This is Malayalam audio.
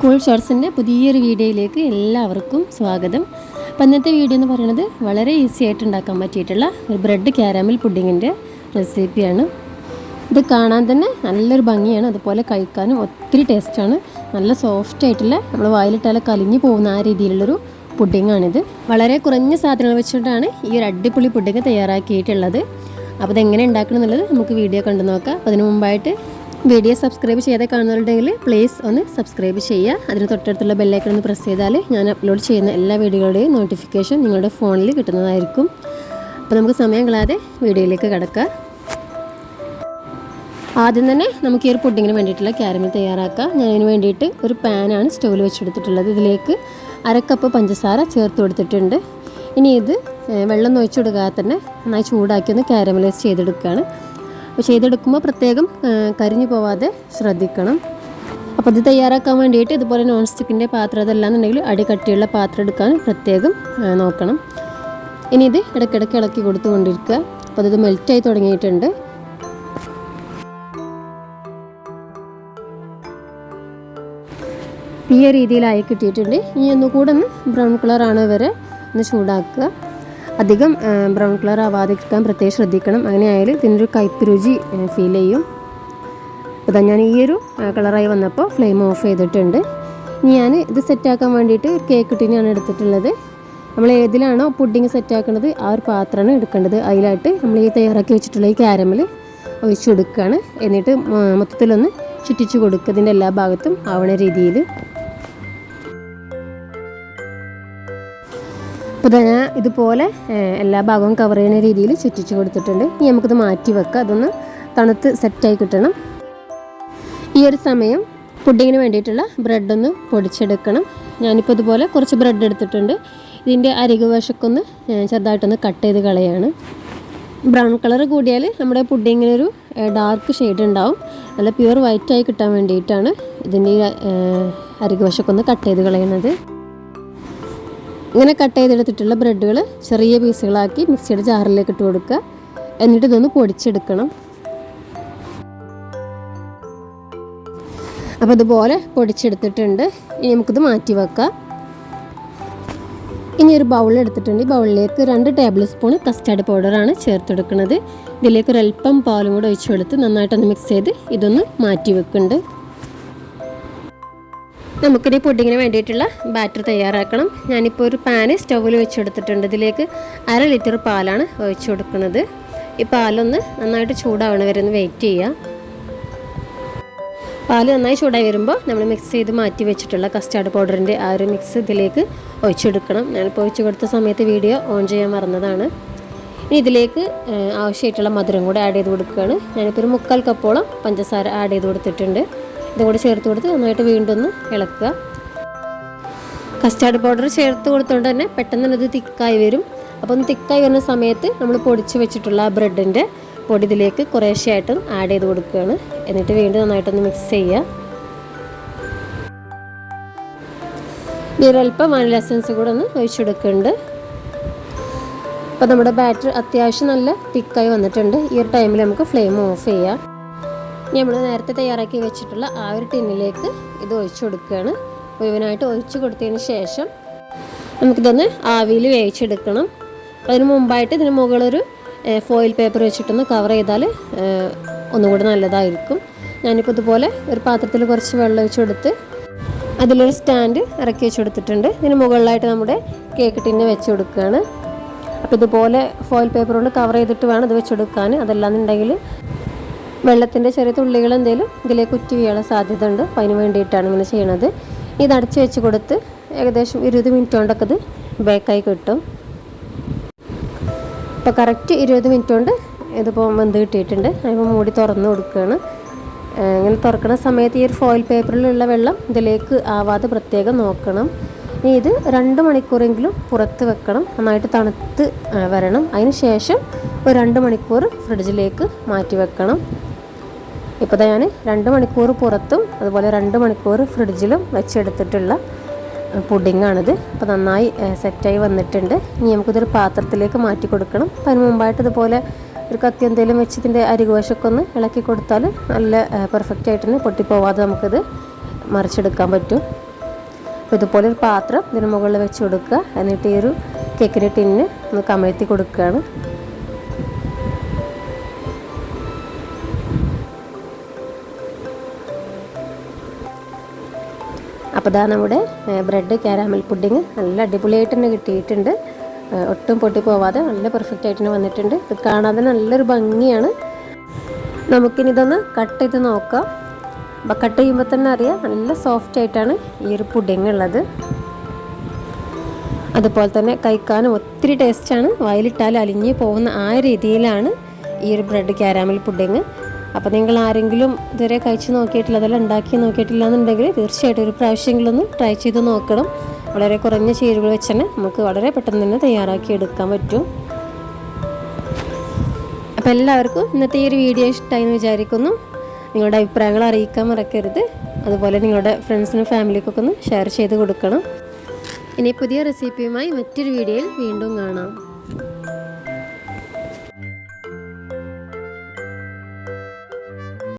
കൂൾ ഷോർട്സിന്റെ പുതിയൊരു വീഡിയോയിലേക്ക് എല്ലാവർക്കും സ്വാഗതം. അപ്പം വീഡിയോ എന്ന് പറയുന്നത് വളരെ ഈസി ആയിട്ട് ഉണ്ടാക്കാൻ പറ്റിയിട്ടുള്ള ഒരു ബ്രെഡ് ക്യാരമിൽ പുഡിങ്ങിന്റെ റെസിപ്പിയാണ്. ഇത് കാണാൻ തന്നെ നല്ലൊരു ഭംഗിയാണ്. അതുപോലെ കഴിക്കാനും ഒത്തിരി ടേസ്റ്റാണ്. നല്ല സോഫ്റ്റ് ആയിട്ടുള്ള നമ്മൾ വായിലിട്ടാൽ കലിഞ്ഞു പോകുന്ന ആ രീതിയിലുള്ളൊരു പുഡിങ്ങാണിത്. വളരെ കുറഞ്ഞ സാധനങ്ങൾ വെച്ചുകൊണ്ടാണ് ഈ ഒരു അടിപൊളി പുഡിങ് തയ്യാറാക്കിയിട്ടുള്ളത്. അപ്പോൾ ഇതെങ്ങനെ ഉണ്ടാക്കണം എന്നുള്ളത് നമുക്ക് വീഡിയോ കണ്ടു നോക്കാം. അതിന് മുമ്പായിട്ട് വീഡിയോ സബ്സ്ക്രൈബ് ചെയ്യാതെ കാണുന്നുണ്ടെങ്കിൽ പ്ലീസ് ഒന്ന് സബ്സ്ക്രൈബ് ചെയ്യുക. അതിന് തൊട്ടടുത്തുള്ള ബെല്ലൈക്കൺ ഒന്ന് പ്രസ് ചെയ്താൽ ഞാൻ അപ്ലോഡ് ചെയ്യുന്ന എല്ലാ വീഡിയോകളുടെയും നോട്ടിഫിക്കേഷൻ നിങ്ങളുടെ ഫോണിൽ കിട്ടുന്നതായിരിക്കും. അപ്പോൾ നമുക്ക് സമയം കളയാതെ വീഡിയോയിലേക്ക് കിടക്കാം ആദ്യം തന്നെ നമുക്ക് ഈ ഒരു പുഡിങ്ങിന് വേണ്ടിയിട്ടുള്ള ക്യാരമൽ തയ്യാറാക്കാം. ഞാൻ അതിന് വേണ്ടിയിട്ട് ഒരു പാനാണ് സ്റ്റൗവിൽ വെച്ചെടുത്തിട്ടുള്ളത്. ഇതിലേക്ക് അരക്കപ്പ് പഞ്ചസാര ചേർത്ത് കൊടുത്തിട്ടുണ്ട്. ഇനി ഇത് വെള്ളം ഒഴിച്ചു കൊടുക്കാതെ തന്നെ നന്നായി ചൂടാക്കി ഒന്ന് ക്യാരമലൈസ് ചെയ്തെടുക്കുകയാണ്. അപ്പോൾ ചെയ്തെടുക്കുമ്പോൾ പ്രത്യേകം കരിഞ്ഞു പോവാതെ ശ്രദ്ധിക്കണം. അപ്പോൾ ഇത് തയ്യാറാക്കാൻ വേണ്ടിയിട്ട് ഇതുപോലെ നോൺ സ്റ്റിക്കിന്റെ പാത്രം അതല്ലാന്നുണ്ടെങ്കിൽ അടി കട്ടിയുള്ള പാത്രം എടുക്കാൻ പ്രത്യേകം നോക്കണം. ഇനി ഇത് ഇടയ്ക്കിടയ്ക്ക് ഇളക്കി കൊടുത്തുകൊണ്ടിരിക്കുക അപ്പോൾ ഇത് മെൽറ്റായി തുടങ്ങിയിട്ടുണ്ട്. ഈ രീതിയിലായി കിട്ടിയിട്ടുണ്ട്. ഇനി ഒന്നുകൂടെ ഒന്ന് ബ്രൗൺ കളറാണ് വരെ ഒന്ന് ചൂടാക്കുക. അധികം ബ്രൗൺ കളർ ആവാതിരിക്കാൻ പ്രത്യേകം ശ്രദ്ധിക്കണം. അങ്ങനെ ആയാൽ ഇതിനൊരു കയ്പ് രുചി ഫീൽ ചെയ്യും. അപ്പോൾ ഞാൻ ഈ ഒരു കളറായി വന്നപ്പോൾ ഫ്ലെയിം ഓഫ് ചെയ്തിട്ടുണ്ട്. ഇനി ഞാൻ ഇത് സെറ്റാക്കാൻ വേണ്ടിയിട്ട് ഒരു കേക്ക് ടിനാണ് എടുത്തിട്ടുള്ളത്. നമ്മൾ ഏതിലാണോ പുഡിങ് സെറ്റാക്കുന്നത് ആ ഒരു പാത്രമാണ് എടുക്കേണ്ടത്. അതിലായിട്ട് നമ്മൾ ഈ തയ്യാറാക്കി വെച്ചിട്ടുള്ള ഈ ക്യാരമൽ ഒഴിച്ചു കൊടുക്കുകയാണ് എന്നിട്ട് മൊത്തത്തിലൊന്ന് ചുറ്റിച്ച് കൊടുക്കുക ഇതിന്റെ എല്ലാ ഭാഗത്തും ആവണ രീതിയിൽ അപ്പോൾ ഞാൻ ഇതുപോലെ എല്ലാ ഭാഗവും കവർ ചെയ്യുന്ന രീതിയിൽ ചുറ്റിച്ച് കൊടുത്തിട്ടുണ്ട്. ഇനി നമുക്കിത് മാറ്റി വെക്കാം. അതൊന്ന് തണുത്ത് സെറ്റായി കിട്ടണം. ഈ ഒരു സമയം പുഡിങ്ങിന് വേണ്ടിയിട്ടുള്ള ബ്രെഡ് ഒന്ന് പൊടിച്ചെടുക്കണം. ഞാനിപ്പോൾ ഇതുപോലെ കുറച്ച് ബ്രെഡ് എടുത്തിട്ടുണ്ട്. ഇതിന്റെ അരികു വശക്കൊന്ന് ചെറുതായിട്ടൊന്ന് കട്ട് ചെയ്ത് കളയാണ്. ബ്രൗൺ കളർ കൂടിയാൽ നമ്മുടെ പുഡിങ്ങിനൊരു ഡാർക്ക് ഷെയ്ഡ് ഉണ്ടാവും. നല്ല പ്യുവർ വൈറ്റായി കിട്ടാൻ വേണ്ടിയിട്ടാണ് ഇതിന്റെ അരികു വശക്കൊന്ന് കട്ട് ചെയ്ത് കളയുന്നത്. ഇങ്ങനെ കട്ട് ചെയ്തെടുത്തിട്ടുള്ള ബ്രെഡുകൾ ചെറിയ പീസുകളാക്കി മിക്സിയുടെ ജാറിലേക്ക് ഇട്ട് കൊടുക്കുക. എന്നിട്ട് ഇതൊന്ന് പൊടിച്ചെടുക്കണം. അപ്പോൾ ഇതുപോലെ പൊടിച്ചെടുത്തിട്ടുണ്ട്. ഇനി നമുക്കിത് മാറ്റി വെക്കാം. ഇനി ഒരു ബൗൾ എടുത്തിട്ടുണ്ട്. ഈ ബൗളിലേക്ക് രണ്ട് ടേബിൾ സ്പൂൺ കസ്റ്റാർഡ് പൗഡറാണ് ചേർത്തെടുക്കുന്നത്. ഇതിലേക്ക് അല്പം പാലും കൂടെ ഒഴിച്ചു കൊടുത്ത് നന്നായിട്ടൊന്ന് മിക്സ് ചെയ്ത് ഇതൊന്ന് മാറ്റി വെക്കുന്നുണ്ട്. നമുക്കിനി പുഡിങ്ങിന് വേണ്ടിയിട്ടുള്ള ബാറ്റർ തയ്യാറാക്കണം. ഞാനിപ്പോൾ ഒരു പാന് സ്റ്റൗവിൽ വെച്ചെടുത്തിട്ടുണ്ട്. ഇതിലേക്ക് അര ലിറ്റർ പാലാണ് ഒഴിച്ച് കൊടുക്കുന്നത്. ഈ പാലൊന്ന് നന്നായിട്ട് ചൂടാവണ വരെ ഒന്ന് വെയിറ്റ് ചെയ്യുക പാൽ നന്നായി ചൂടായി വരുമ്പോൾ നമ്മൾ മിക്സ് ചെയ്ത് മാറ്റി വെച്ചിട്ടുള്ള കസ്റ്റാർഡ് പൗഡറിന്റെ ആ ഒരു മിക്സ് ഇതിലേക്ക് ഒഴിച്ചെടുക്കണം. ഞാനിപ്പോൾ ഒഴിച്ചു കൊടുത്ത സമയത്ത് വീഡിയോ ഓൺ ചെയ്യാൻ മറന്നതാണ്. ഇനി ഇതിലേക്ക് ആവശ്യമായിട്ടുള്ള മധുരം കൂടെ ആഡ് ചെയ്ത് കൊടുക്കുകയാണ്. ഞാനിപ്പോൾ ഒരു മുക്കാൽ കപ്പോളം പഞ്ചസാര ആഡ് ചെയ്ത് കൊടുത്തിട്ടുണ്ട്. ഇതും കൂടി ചേർത്ത് കൊടുത്ത് നന്നായിട്ട് വീണ്ടും ഒന്ന് ഇളക്കുക. കസ്റ്റാർഡ് പൗഡർ ചേർത്ത് കൊടുത്തുകൊണ്ട് തന്നെ പെട്ടെന്ന് തന്നെ ഇത് തിക്കായി വരും. അപ്പോൾ ഒന്ന് തിക്കായി വരുന്ന സമയത്ത് നമ്മൾ പൊടിച്ച് വെച്ചിട്ടുള്ള ആ ബ്രെഡിന്റെ പൊടി ഇതിലേക്ക് കുറേശ്ശെയായിട്ടും ആഡ് ചെയ്ത് കൊടുക്കുകയാണ്. എന്നിട്ട് വീണ്ടും നന്നായിട്ടൊന്ന് മിക്സ് ചെയ്യുക. ഒരല്പം വാനില എസൻസ് കൂടെ ഒന്ന് ഒഴിച്ചെടുക്കുന്നുണ്ട് അപ്പോൾ നമ്മുടെ ബാറ്റർ അത്യാവശ്യം നല്ല തിക്കായി വന്നിട്ടുണ്ട്. ഈ ഒരു ടൈമിൽ നമുക്ക് ഫ്ലെയിം ഓഫ് ചെയ്യാം. ഇനി നമ്മൾ നേരത്തെ തയ്യാറാക്കി വെച്ചിട്ടുള്ള ആ ഒരു ടിന്നിലേക്ക് ഇത് ഒഴിച്ചു കൊടുക്കുകയാണ്. മുഴുവനായിട്ട് ഒഴിച്ചു കൊടുത്തതിന് ശേഷം നമുക്കിതൊന്ന് ആവിയിൽ വേവിച്ചെടുക്കണം. അതിന് മുമ്പായിട്ട് ഇതിന് മുകളൊരു ഫോയിൽ പേപ്പർ വെച്ചിട്ടൊന്ന് കവർ ചെയ്താൽ ഒന്നുകൂടെ നല്ലതായിരിക്കും. ഞാനിപ്പോൾ ഇതുപോലെ ഒരു പാത്രത്തിൽ കുറച്ച് വെള്ളം ഒഴിച്ച് കൊടുത്ത് അതിലൊരു സ്റ്റാൻഡ് ഇറക്കി വെച്ച് കൊടുത്തിട്ടുണ്ട്. ഇതിന് മുകളിലായിട്ട് നമ്മുടെ കേക്ക് ടിന്ന് വെച്ച് കൊടുക്കുകയാണ്. അപ്പോൾ ഇതുപോലെ ഫോയിൽ പേപ്പർ കൊണ്ട് കവർ ചെയ്തിട്ട് വേണം ഇത് വെച്ചെടുക്കാൻ അതല്ലാന്നുണ്ടെങ്കിൽ വെള്ളത്തിന്റെ ചെറിയ തുള്ളികൾ എന്തെങ്കിലും ഇതിലേക്ക് ഉറ്റി വീഴാൻ സാധ്യത ഉണ്ട് അപ്പോൾ അതിന് വേണ്ടിയിട്ടാണ് ഇങ്ങനെ ചെയ്യണത്. ഇത് അടച്ചു വെച്ച് കൊടുത്ത് ഏകദേശം ഇരുപത് മിനിറ്റ് കൊണ്ടൊക്കെ ഇത് ബേക്കായി കിട്ടും. ഇപ്പോൾ കറക്റ്റ് ഇരുപത് മിനിറ്റ് കൊണ്ട് ഇതിപ്പോൾ വെന്ത് കിട്ടിയിട്ടുണ്ട്. അതിപ്പോൾ മൂടി തുറന്ന് കൊടുക്കുകയാണ്. ഇങ്ങനെ തുറക്കുന്ന സമയത്ത് ഈ ഒരു ഫോയിൽ പേപ്പറിലുള്ള വെള്ളം ഇതിലേക്ക് ആവാതെ പ്രത്യേകം നോക്കണം. ഇനി ഇത് രണ്ട് മണിക്കൂറെങ്കിലും പുറത്ത് വെക്കണം. നന്നായിട്ട് തണുത്ത് വരണം. അതിന് ശേഷം ഒരു രണ്ട് മണിക്കൂർ ഫ്രിഡ്ജിലേക്ക് മാറ്റി വെക്കണം. ഇപ്പോൾ ഞാൻ രണ്ട് മണിക്കൂർ പുറത്തും അതുപോലെ രണ്ട് മണിക്കൂർ ഫ്രിഡ്ജിലും വെച്ചെടുത്തിട്ടുള്ള പുഡിങ്ങാണിത്. അപ്പോൾ നന്നായി സെറ്റായി വന്നിട്ടുണ്ട്. ഇനി നമുക്കിതൊരു പാത്രത്തിലേക്ക് മാറ്റി കൊടുക്കണം. അപ്പോൾ അതിന് മുമ്പായിട്ട് ഇതുപോലെ ഒരു കത്തി എന്തെങ്കിലും വെച്ച് ഇതിന്റെ അരികുവശമൊക്കെ ഒന്ന് ഇളക്കി കൊടുത്താൽ നല്ല പെർഫെക്റ്റ് ആയിട്ട് തന്നെ പൊട്ടിപ്പോവാതെ നമുക്കിത് മറിച്ചെടുക്കാൻ പറ്റും. അപ്പോൾ ഇതുപോലെ ഒരു പാത്രം ഇതിന് മുകളിൽ വെച്ച് കൊടുക്കുക. എന്നിട്ട് ഈ ഒരു കേക്കിന്റെ ടിന്നിന് ഒന്ന് കമഴ്ത്തി കൊടുക്കുകയാണ്. അപ്പോൾ ഇതാ നമ്മുടെ ബ്രെഡ് കാരാമൽ പുഡിങ് നല്ല അടിപൊളിയായിട്ട് തന്നെ കിട്ടിയിട്ടുണ്ട്. ഒട്ടും പൊട്ടി പോവാതെ നല്ല പെർഫെക്റ്റ് ആയിട്ട് തന്നെ വന്നിട്ടുണ്ട്. ഇത് കാണാതെ നല്ലൊരു ഭംഗിയാണ്. നമുക്കിനി ഇതൊന്ന് കട്ട് ചെയ്ത് നോക്കാം. അപ്പോൾ കട്ട് ചെയ്യുമ്പോൾ തന്നെ അറിയാം നല്ല സോഫ്റ്റ് ആയിട്ടാണ് ഈ ഒരു പുഡിങ് ഉള്ളത്. അതുപോലെ തന്നെ കഴിക്കാനും ഒത്തിരി ടേസ്റ്റാണ് വായിലിട്ടാൽ അലിഞ്ഞ് പോകുന്ന ആ രീതിയിലാണ് ഈ ഒരു ബ്രെഡ് കാരാമൽ പുഡിങ്. അപ്പോൾ നിങ്ങൾ ആരെങ്കിലും ഇതുവരെ കഴിച്ച് നോക്കിയിട്ടില്ല അതെല്ലാം ഉണ്ടാക്കി നോക്കിയിട്ടില്ല എന്നുണ്ടെങ്കിൽ തീർച്ചയായിട്ടും ഒരു പ്രാവശ്യമെങ്കിലും ഒന്ന് ട്രൈ ചെയ്ത് നോക്കണം. വളരെ കുറഞ്ഞ ചേരുവകൾ വെച്ച് തന്നെ നമുക്ക് വളരെ പെട്ടെന്ന് തന്നെ തയ്യാറാക്കി എടുക്കാൻ പറ്റും. അപ്പോൾ എല്ലാവർക്കും ഇന്നത്തെ ഈ ഒരു വീഡിയോ ഇഷ്ടമായി എന്ന് വിചാരിക്കുന്നു. നിങ്ങളുടെ അഭിപ്രായങ്ങൾ അറിയിക്കാൻ മറക്കരുത്. അതുപോലെ നിങ്ങളുടെ ഫ്രണ്ട്സിനും ഫാമിലിക്കൊക്കെ ഒന്ന് ഷെയർ ചെയ്ത് കൊടുക്കണം. ഇനി പുതിയ റെസിപ്പിയുമായി മറ്റൊരു വീഡിയോയിൽ വീണ്ടും കാണാം.